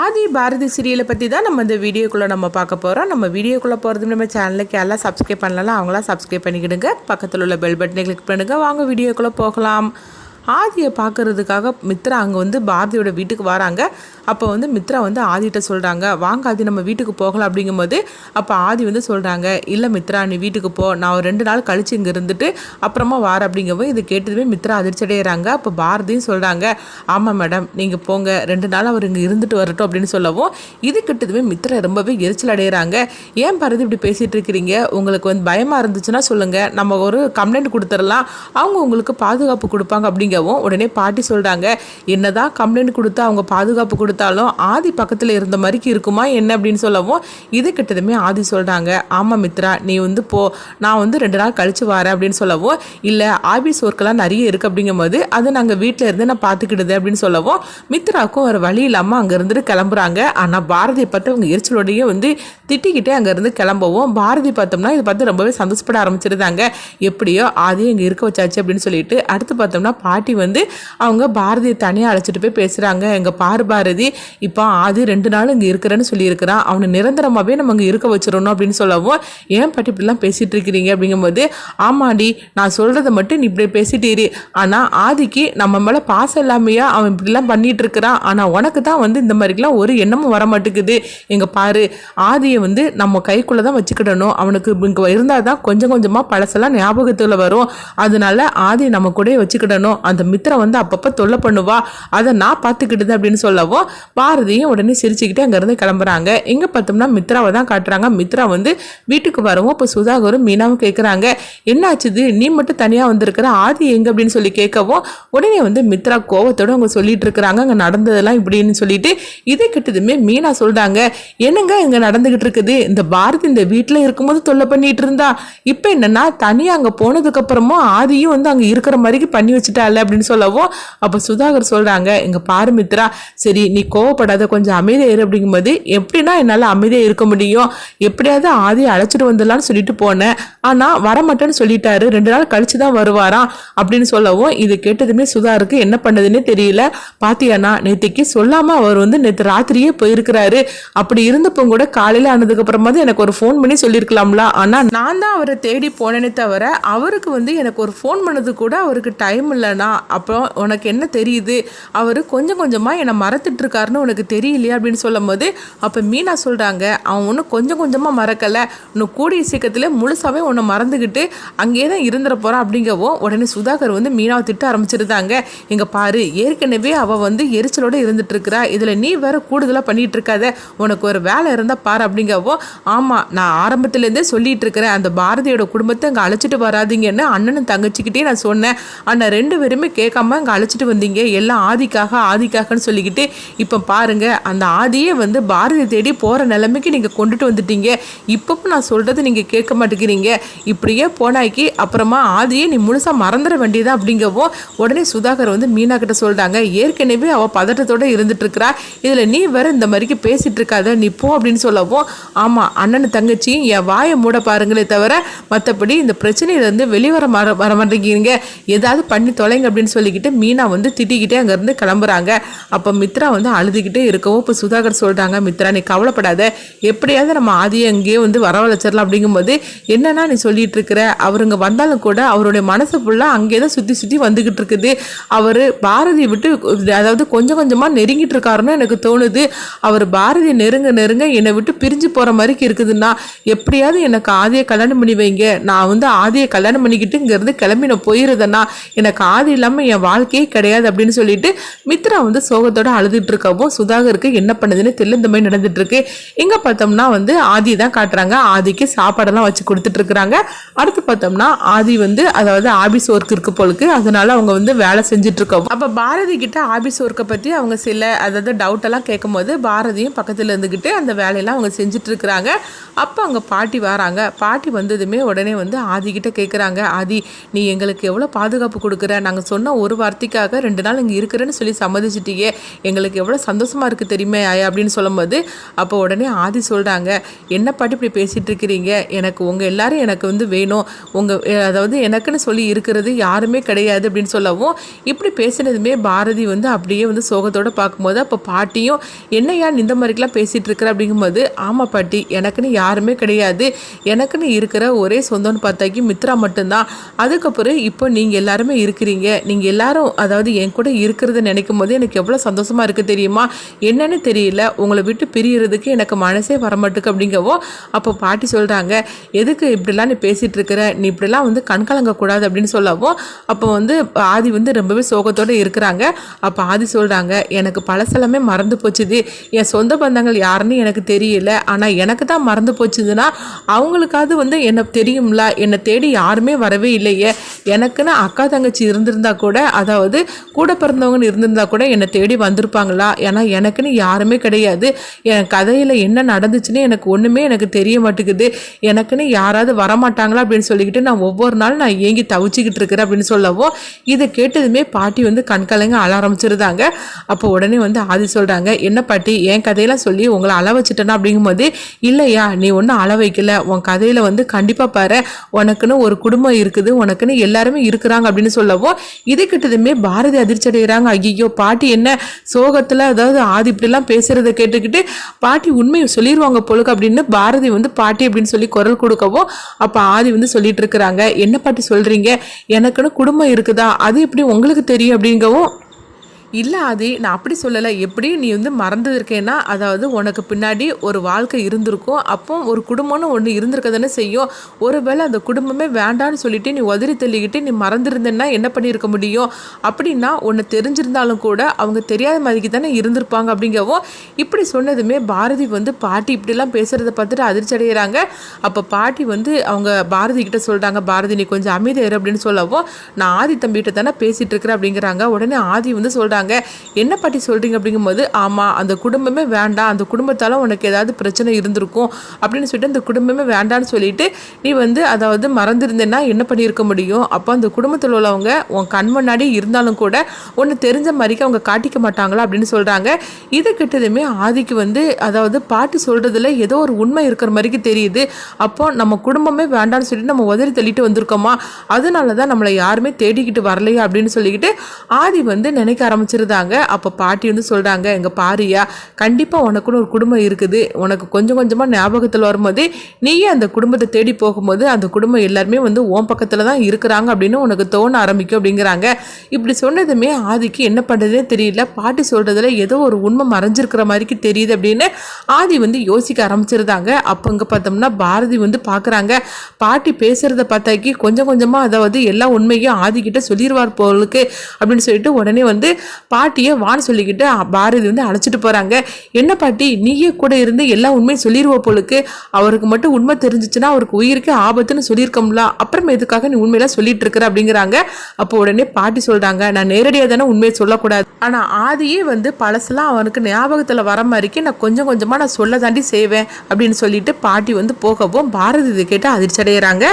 ஆதி பாரதி சீரியலை பற்றி தான் நம்ம இந்த வீடியோக்குள்ளே நம்ம பார்க்க போகிறோம் நம்ம வீடியோக்குள்ளே போகிறது நம்ம சேனலுக்கு எல்லாம் சப்ஸ்கிரைப் பண்ணலாம் அவங்களாம் சப்ஸ்கிரைப் பண்ணிக்கிடுங்க. பக்கத்தில் உள்ள பெல் பட்டனை கிளிக் பண்ணுங்கள் வாங்க வீடியோக்குள்ளே போகலாம். ஆதியை பார்க்கறதுக்காக மித்ரா அங்கே வந்து பாரதியோட வீட்டுக்கு வராங்க. அப்போ வந்து மித்ரா வந்து ஆதிட்ட சொல்கிறாங்க வாங்க ஆதி நம்ம வீட்டுக்கு போகலாம். அப்படிங்கும்போது அப்போ ஆதி வந்து சொல்கிறாங்க இல்லை மித்ரா நீ வீட்டுக்கு போ. நான் ஒரு ரெண்டு நாள் கழிச்சு இங்கே இருந்துட்டு அப்புறமா வார. அப்படிங்கப்போ இது கேட்டதுமே மித்ரா அதிர்ச்சி அடைகிறாங்க அப்போ பாரதியும் சொல்கிறாங்க ஆமாம் மேடம் நீங்கள் போங்க. ரெண்டு நாள் அவர் இங்கே இருந்துட்டு வரட்டும். அப்படின்னு சொல்லவும் இது கிட்டதுமே மித்ரா ரொம்பவே எரிச்சல் அடைகிறாங்க ஏன் பாரதி இப்படி பேசிகிட்டு இருக்கிறீங்க? உங்களுக்கு வந்து பயமாக இருந்துச்சுன்னா சொல்லுங்கள் நம்ம ஒரு கம்ப்ளைண்ட் கொடுத்துடலாம். அவங்க உங்களுக்கு பாதுகாப்பு கொடுப்பாங்க. அப்படிங்கவும் உடனே பாட்டி சொல்கிறாங்க என்னதான் கம்ப்ளைண்ட் கொடுத்து அவங்க பாதுகாப்பு கொடுத்தாலும் ஆதி பக்கத்தில் இருந்த மாதிரிக்கு இருக்குமா என்ன? அப்படின்னு சொல்லவும் இது கிட்டதுமே ஆதி சொல்கிறாங்க ஆமாம் மித்ரா நீ வந்து போ நான் வந்து ரெண்டு நாள் கழிச்சு வரேன். அப்படின்னு சொல்லவும் இல்லை ஆபீஸ் ஒர்க்கெல்லாம் நிறைய இருக்குது அப்படிங்கும்போது அதை நாங்கள் வீட்டில் இருந்து நான் பார்த்துக்கிடுது அப்படின்னு சொல்லவும் மித்ராவுக்கும் ஒரு வழி இல்லாமல் அங்கே இருந்துட்டு கிளம்புறாங்க. ஆனால் பாரதியை பார்த்து அவங்க எரிச்சலோடையே வந்து திட்டிக்கிட்டே அங்கேருந்து கிளம்பவும் பாரதி பார்த்தோம்னா இதை பார்த்து ரொம்பவே சந்தோஷப்பட ஆரம்பிச்சிருந்தாங்க. எப்படியோ ஆதியும் இங்கே இருக்க வச்சாச்சு அப்படின்னு சொல்லிட்டு அடுத்து பார்த்தோம்னா பாட்டி பாட்டி வந்து அவங்க பாரதியை தனியாக அழைச்சிட்டு போய் பேசுகிறாங்க எங்கள் பார் பாரதி இப்போ ஆதி ரெண்டு நாள் இங்கே இருக்கிறேன்னு சொல்லியிருக்கிறான் அவனை நிரந்தரமாகவே நம்ம இங்கே இருக்க வச்சிடணும் அப்படின்னு சொல்லவும் ஏன் பாட்டி இப்படிலாம் பேசிகிட்டு இருக்கிறீங்க? அப்படிங்கும்போது ஆமாடி நான் சொல்கிறத மட்டும் நீ இப்படி பேசிட்டீரு ஆனால் ஆதிக்கு நம்ம மேலே பாசம் இல்லாமையா அவன் இப்படிலாம் பண்ணிகிட்டு இருக்கிறான் ஆனால் உனக்கு தான் வந்து இந்த மாதிரிலாம் ஒரு எண்ணமும் வர மாட்டேங்குது எங்கள் பாரு ஆதியை வந்து நம்ம கைக்குள்ளே தான் வச்சுக்கிடணும். அவனுக்கு இங்கே இருந்தால் தான் கொஞ்சம் கொஞ்சமாக பழசெல்லாம் ஞாபகத்தில் வரும். அதனால ஆதி நம்ம கூட வச்சுக்கிடணும். அந்த மித்திரம் வந்து அப்பப்போ தொல்லை பண்ணுவா. அதை நான் பார்த்துக்கிட்டது அப்படின்னு சொல்லவும் பாரதியும் உடனே சிரிச்சுக்கிட்டு அங்கேருந்து கிளம்புறாங்க. எங்கே பார்த்தோம்னா மித்ராவை தான் காட்டுறாங்க. மித்ரா வந்து வீட்டுக்கு வரவும் இப்போ சுதாகரும் மீனாவும் கேட்குறாங்க என்னாச்சுது நீ மட்டும் தனியாக வந்திருக்கிற? ஆதி எங்கே? அப்படின்னு சொல்லி கேட்கவும் உடனே வந்து மித்ரா கோவத்தோட அவங்க சொல்லிட்டு இருக்கிறாங்க. அங்கே நடந்ததெல்லாம் இப்படின்னு சொல்லிட்டு இதை கிட்டதுமே மீனா சொல்கிறாங்க என்னங்க இங்கே நடந்துகிட்டு இருக்குது? இந்த பாரதி இந்த வீட்டில் இருக்கும்போது தொல்லை பண்ணிட்டு இருந்தா. இப்போ என்னன்னா தனியாக அங்கே போனதுக்கப்புறமும் ஆதியும் வந்து அங்கே இருக்கிற மாதிரி பண்ணி வச்சுட்டால அப்படின்னு சொல்லவும் அப்போ சுதாகர் சொல்கிறாங்க எங்கள் பாரு மித்ரா சரி நீ கோவப்படாத கொஞ்சம் அமைதியாக இரு அப்படிங்கும்போது எப்படின்னா என்னால் அமைதியாக இருக்க முடியும். எப்படியாவது ஆதியை அழைச்சிட்டு வந்துடலாம்னு சொல்லிட்டு போனேன். ஆனால் வரமாட்டேன்னு சொல்லிட்டாரு. ரெண்டு நாள் கழிச்சு தான் வருவாராம் அப்படின்னு சொல்லவும் இது கேட்டதுமே சுதாருக்கு என்ன பண்ணதுன்னே தெரியல. பாத்தியானா நேத்திக்கு சொல்லாமல் அவர் வந்து நேற்று ராத்திரியே போயிருக்கிறாரு. அப்படி இருந்தப்போ கூட காலையில் ஆனதுக்கு அப்புறமா தான் எனக்கு ஒரு ஃபோன் பண்ணி சொல்லியிருக்கலாம்ல. ஆனால் நான் தான் அவரை தேடி போனேனே தவிர அவருக்கு வந்து எனக்கு ஒரு ஃபோன் பண்ணது கூட அவருக்கு டைம் இல்லைனா அப்புறம் உனக்கு என்ன தெரியுது? அவர் கொஞ்சம் கொஞ்சமாக என்னை மறத்துட்ருக்காருன்னு உனக்கு தெரியலையா? அப்படின்னு சொல்லும் போது அப்போ மீனா சொல்கிறாங்க அவன் ஒன்றும் கொஞ்சம் கொஞ்சமாக மறக்கலை. இன்னும் கூடிய சீக்கிரத்தில் முழுசாகவே உன்னை மறந்துக்கிட்டு அங்கேயே தான் இருந்துட போகிறான் அப்படிங்கவும் உடனே சுதாகர் வந்து மீனாவை திட்ட ஆரம்பிச்சிருந்தாங்க. இங்கே பாரு ஏற்கனவே அவள் வந்து எரிச்சலோடு இருந்துட்டுருக்கிறா இதில் நீ வேற கூடுதலாக பண்ணிகிட்டு இருக்காத உனக்கு ஒரு வேலை இருந்தால் பாரு. அப்படிங்கவும் ஆமாம் நான் ஆரம்பத்துலேருந்தே சொல்லிகிட்டு இருக்கிறேன் அந்த பாரதியோட குடும்பத்தை அங்கே அழைச்சிட்டு வராதீங்கன்னு அண்ணனும் தங்கச்சிக்கிட்டே நான் சொன்னேன். ஆனால் ரெண்டு பேரும் கேட்காம அங்கே அழைச்சிட்டு வந்தீங்க. எல்லாம் ஆதிக்காக ஆதிக்காகன்னு சொல்லிக்கிட்டு இப்போ பாருங்க அந்த ஆதியே வந்து பாரதி தேடி போகிற நிலைமைக்கு நீங்கள் கொண்டுட்டு வந்துட்டீங்க. இப்பவும் நான் சொல்கிறது நீங்கள் கேட்க மாட்டேங்கிறீங்க. இப்படியே போனாக்கி அப்புறமா ஆதியை நீ முழுசாக மறந்துட வேண்டியதா அப்படிங்கவும் உடனே சுதாகர் வந்து மீனா கிட்ட சொல்கிறாங்க ஏற்கனவே அவள் பதட்டத்தோட இருந்துட்டுருக்கிறா. இதில் நீ வேற இந்த மாதிரிக்கு பேசிகிட்டு இருக்காத. நீ போ அப்படின்னு சொல்லவும் ஆமாம் அண்ணன் தங்கச்சி என் வாயை மூட பாருங்களே தவிர மற்றபடி இந்த பிரச்சனையிலேருந்து வெளிவர மர வர மாட்டேங்கிறீங்க. ஏதாவது பண்ணி தொலைங்க அப்படின்னு சொல்லிக்கிட்டு மீனா வந்து திட்டிக்கிட்டே அங்கேருந்து கிளம்புறாங்க. அப்போ மித்ரா வந்து அழுதுகிட்டே இருக்கவும் இப்போ சுதாகர் சொல்கிறாங்க மித்ரா நீ கவலைப்படாத. எப்படியாவது நம்ம ஆதியை அங்கேயே வந்து வரவழைச்சிடலாம். அப்படிங்கும்போது என்னன்னா நீ சொல்லிட்டு இருக்கிற? அவருங்க வந்தாலும் கூட அவருடைய மனசு ஃபுல்லாக அங்கே தான் சுற்றி சுற்றி வந்துக்கிட்டு இருக்குது. அவர் பாரதியை விட்டு அதாவது கொஞ்சம் கொஞ்சமாக நெருங்கிட்டு இருக்காருன்னு எனக்கு தோணுது. அவர் பாரதியை நெருங்க நெருங்க என்னை விட்டு பிரிஞ்சு போகிற மாதிரிக்கு இருக்குதுன்னா எப்படியாவது எனக்கு ஆதியை கல்யாணம் பண்ணி வைங்க. நான் வந்து ஆதியை கல்யாணம் பண்ணிக்கிட்டு இங்கேருந்து கிளம்பி நான் போயிருந்தேன்னா எனக்கு ஆதி இல்லாமல் என் வாழ்க்கையே கிடையாது அப்படின்னு சொல்லிட்டு மித்ரா வந்து சோகத்தோட அழுதுட்டு இருக்கவும் சுதாகருக்கு என்ன பண்ணுதுன்னு தெரியல இந்த மாதிரி நடந்துட்டு இருக்கு. இங்க பார்த்தோம்னா வந்து ஆதி தான் காட்டுறாங்க. ஆதிக்கு சாப்பாடெல்லாம் வச்சு கொடுத்துட்டு இருக்கிறாங்க. அடுத்து பார்த்தோம்னா ஆதி வந்து அதாவது ஆபீஸ் ஒர்க் இருக்கு போலுக்கு அதனால அவங்க வந்து வேலை செஞ்சுட்டு இருக்கவும். அப்ப பாரதி கிட்ட ஆபீஸ் ஒர்க்கை பத்தி அவங்க சில அதாவது டவுட் எல்லாம் கேட்கும்போது பாரதியும் பக்கத்துல இருந்துகிட்டு அந்த வேலையெல்லாம் அவங்க செஞ்சுட்டு இருக்கிறாங்க. அப்போ அவங்க பாட்டி வராங்க. பாட்டி வந்ததுமே உடனே வந்து ஆதி கிட்ட கேட்குறாங்க ஆதி நீ எங்களுக்கு எவ்வளோ பாதுகாப்பு கொடுக்குற? நாங்கள் நாங்கள் சொன்ன ஒரு வார்த்தைக்காக ரெண்டு நாள் இங்கே இருக்கிறேன்னு சொல்லி சம்மதிச்சிட்டியே. எங்களுக்கு எவ்வளோ சந்தோஷமாக இருக்குது தெரியுமே ஆயா அப்படின்னு சொல்லும்போது அப்போ உடனே ஆதி சொல்கிறாங்க என்ன பாட்டி இப்படி பேசிகிட்டு இருக்கிறீங்க? எனக்கு உங்கள் எல்லாரும் எனக்கு வந்து வேணும். உங்கள் அதாவது எனக்குன்னு சொல்லி இருக்கிறது யாருமே கிடையாது அப்படின்னு சொல்லவும் இப்படி பேசினதுமே பாரதி வந்து அப்படியே வந்து சோகத்தோடு பார்க்கும்போது அப்போ பாட்டியும் என்னையா இந்த மாதிரிக்கெலாம் பேசிகிட்டு இருக்கிற? அப்படிங்கும்போது ஆமாம் பாட்டி எனக்குன்னு யாருமே கிடையாது. எனக்குன்னு இருக்கிற ஒரே சொந்தம்னு பார்த்தாக்கி மித்ரா மட்டும்தான். அதுக்கப்புறம் இப்போ நீங்கள் எல்லாருமே இருக்கிறீங்க. நீங்கள் எல்லாரும் அதாவது என் கூட இருக்கிறத நினைக்கும் போது எனக்கு எவ்வளோ சந்தோஷமாக இருக்குது தெரியுமா? என்னன்னு தெரியல. உங்களை விட்டு பிரியறதுக்கு எனக்கு மனசே வரமாட்டுக்கு அப்படிங்கவோ அப்போ பாட்டி சொல்கிறாங்க எதுக்கு இப்படிலாம் நீ பேசிகிட்டு இருக்கிற? நீ இப்படிலாம் வந்து கண் கலங்கக்கூடாது அப்படின்னு சொல்லவும் அப்போ வந்து ஆதி வந்து ரொம்பவே சோகத்தோடு இருக்கிறாங்க. அப்போ ஆதி சொல்கிறாங்க எனக்கு பழசெல்லாமே மறந்து போச்சுது என் சொந்த பந்தங்கள் யாருன்னு எனக்கு தெரியல. ஆனால் எனக்கு தான் மறந்து போச்சுதுன்னா அவங்களுக்காவது வந்து என்னை தெரியும்ல? என்னை தேடி யாருமே வரவே இல்லையே. எனக்குன்னு அக்கா தங்கச்சி இருந்திருந்தா இருந்தால் கூட அதாவது கூட பிறந்தவங்கன்னு இருந்திருந்தா கூட என்னை தேடி வந்திருப்பாங்களா? ஏன்னா எனக்குன்னு யாருமே கிடையாது. என் கதையில் என்ன நடந்துச்சுன்னு எனக்கு ஒன்றுமே எனக்கு தெரிய மாட்டேங்குது. எனக்குன்னு யாராவது வரமாட்டாங்களா அப்படின்னு சொல்லிக்கிட்டு நான் ஒவ்வொரு நாளும் நான் ஏங்கி தவிச்சிக்கிட்டு இருக்கிறேன் அப்படின்னு சொல்லவும் இதை கேட்டதுமே பாட்டி வந்து கண்கலங்க அழ ஆரம்பிச்சிருந்தாங்க. அப்போ உடனே வந்து ஆதி சொல்கிறாங்க என்ன பாட்டி என் கதையெல்லாம் சொல்லி உங்களை அள வச்சுட்டேனா? அப்படிங்கும்போது இல்லையா நீ ஒன்றும் அள வைக்கல. உன் கதையில் வந்து கண்டிப்பாக பாரு உனக்குன்னு ஒரு குடும்பம் இருக்குது உனக்குன்னு எல்லாருமே இருக்கிறாங்க அப்படின்னு சொல்லவும் இது கிட்டதுமே பாரதி அதிர்ச்சி அடைகிறாங்க. ஐயோ பாட்டி என்ன சோகத்தில் அதாவது ஆதி இப்படிலாம் பேசுகிறத கேட்டுக்கிட்டு பாட்டி உண்மையை சொல்லிடுவாங்க பொழுக்கு அப்படின்னு பாரதி வந்து பாட்டி அப்படின்னு சொல்லி குரல் கொடுக்கவும் அப்போ ஆதி வந்து சொல்லிட்டு இருக்கிறாங்க. என்ன பாட்டி சொல்கிறீங்க எனக்குன்னு குடும்பம் இருக்குதா? அது எப்படி உங்களுக்கு தெரியும் அப்படிங்கவும் இல்லை ஆதி நான் அப்படி சொல்லலை. எப்படி நீ வந்து மறந்து இருக்கேன்னா அதாவது உனக்கு பின்னாடி ஒரு வாழ்க்கை இருந்திருக்கும் அப்போ ஒரு குடும்பம்னு ஒன்று இருந்திருக்க தானே செய்யும். ஒருவேளை அந்த குடும்பமே வேண்டான்னு சொல்லிட்டு நீ உதறி தள்ளிக்கிட்டு நீ மறந்துருந்தேன்னா என்ன பண்ணியிருக்க முடியும்? அப்படின்னா ஒன்று தெரிஞ்சிருந்தாலும் கூட அவங்க தெரியாத மாதிரிக்கு தானே இருந்திருப்பாங்க அப்படிங்கவும் இப்படி சொன்னதுமே பாரதி வந்து பாட்டி இப்படிலாம் பேசுகிறத பார்த்துட்டு அதிர்ச்சி அடைகிறாங்க அப்போ பாட்டி வந்து அவங்க பாரதி கிட்ட சொல்கிறாங்க பாரதி நீ கொஞ்சம் அமைதியாரு அப்படின்னு சொல்லவும் நான் ஆதி தம்பிகிட்ட தானே பேசிகிட்டு இருக்கிறேன் அப்படிங்கிறாங்க. உடனே ஆதி வந்து சொல்கிறாங்க என்ன பாட்டி சொல்கிறீங்க அப்படிங்கும்போது ஆமாம் அந்த குடும்பமே வேண்டாம் அந்த குடும்பத்தால் உனக்கு ஏதாவது பிரச்சனை இருந்திருக்கும் அப்படின்னு சொல்லிட்டு அந்த குடும்பமே வேண்டான்னு சொல்லிட்டு நீ வந்து அதாவது மறந்துருந்தேன்னா என்ன பண்ணியிருக்க முடியும்? அப்போ அந்த குடும்பத்தில் உள்ளவங்க உன் கண் முன்னாடி இருந்தாலும் கூட ஒன்று தெரிஞ்ச மாதிரிக்கு அவங்க காட்டிக்க மாட்டாங்களா அப்படின்னு சொல்கிறாங்க இதை கிட்டதுமே ஆதிக்கு வந்து அதாவது பாட்டி சொல்கிறதுல ஏதோ ஒரு உண்மை இருக்கிற மாதிரிக்கு தெரியுது. அப்போ நம்ம குடும்பமே வேண்டாம்னு சொல்லிட்டு நம்ம உதறி தள்ளிட்டு வந்திருக்கோமா? அதனால தான் நம்மளை யாருமே தேடிக்கிட்டு வரலையா அப்படின்னு சொல்லிக்கிட்டு ஆதி வந்து நினைக்க ஆரம்பிச்சிருந்தாங்க. அப்போ பாட்டி வந்து சொல்கிறாங்க எங்கள் பாரியா கண்டிப்பாக உனக்குன்னு ஒரு குடும்பம் இருக்குது. உனக்கு கொஞ்சம் கொஞ்சமாக ஞாபகத்தில் வரும்போது நீயே அந்த குடும்பத்தை தேடி போகும்போது அந்த குடும்பம் எல்லாருமே வந்து ஓன் பக்கத்தில் தான் இருக்கிறாங்க அப்படின்னு உனக்கு தோண ஆரம்பிக்கும் அப்படிங்கிறாங்க. இப்படி சொன்னதுமே ஆதிக்கு என்ன பண்ணுறதே தெரியல. பாட்டி சொல்கிறதுல ஏதோ ஒரு உண்மை மறைஞ்சிருக்கிற மாதிரிக்கு தெரியுது அப்படின்னு ஆதி வந்து யோசிக்க ஆரம்பிச்சிருந்தாங்க. அப்போ இங்கே பார்த்தோம்னா பாரதி வந்து பார்க்குறாங்க பாட்டி பேசுகிறத பார்த்தாக்கி கொஞ்சம் கொஞ்சமாக அதாவது எல்லா உண்மையும் ஆதிக்கிட்ட சொல்லிடுவார் போலுக்கு அப்படின்னு சொல்லிட்டு உடனே வந்து பாட்டியை வான்னு சொல்லிக்கிட்டு பாரதி வந்து அழைச்சிட்டு போகிறாங்க என்ன பாட்டி நீயே கூட இருந்து எல்லா உண்மையும் சொல்லிடுவோ போலுக்கு. அவருக்கு மட்டும் உண்மை தெரிஞ்சிச்சுன்னா அவருக்கு உயிருக்கு ஆபத்துன்னு சொல்லியிருக்கோம்ல. அப்புறம் எதுக்காக நீ உண்மையெல்லாம் சொல்லிட்டு இருக்கிற அப்படிங்கிறாங்க. அப்போ உடனே பாட்டி சொல்கிறாங்க நான் நேரடியாக தானே உண்மையை சொல்லக்கூடாது. ஆனால் ஆதியே வந்து பழசெல்லாம் அவனுக்கு ஞாபகத்தில் வர மாதிரிக்கு நான் கொஞ்சம் கொஞ்சமாக நான் சொல்ல தாண்டி செய்வேன். அப்படின்னு சொல்லிட்டு பாட்டி வந்து போகவும் பாரதி இதை கேட்டு அதிர்ச்சி அடைகிறாங்க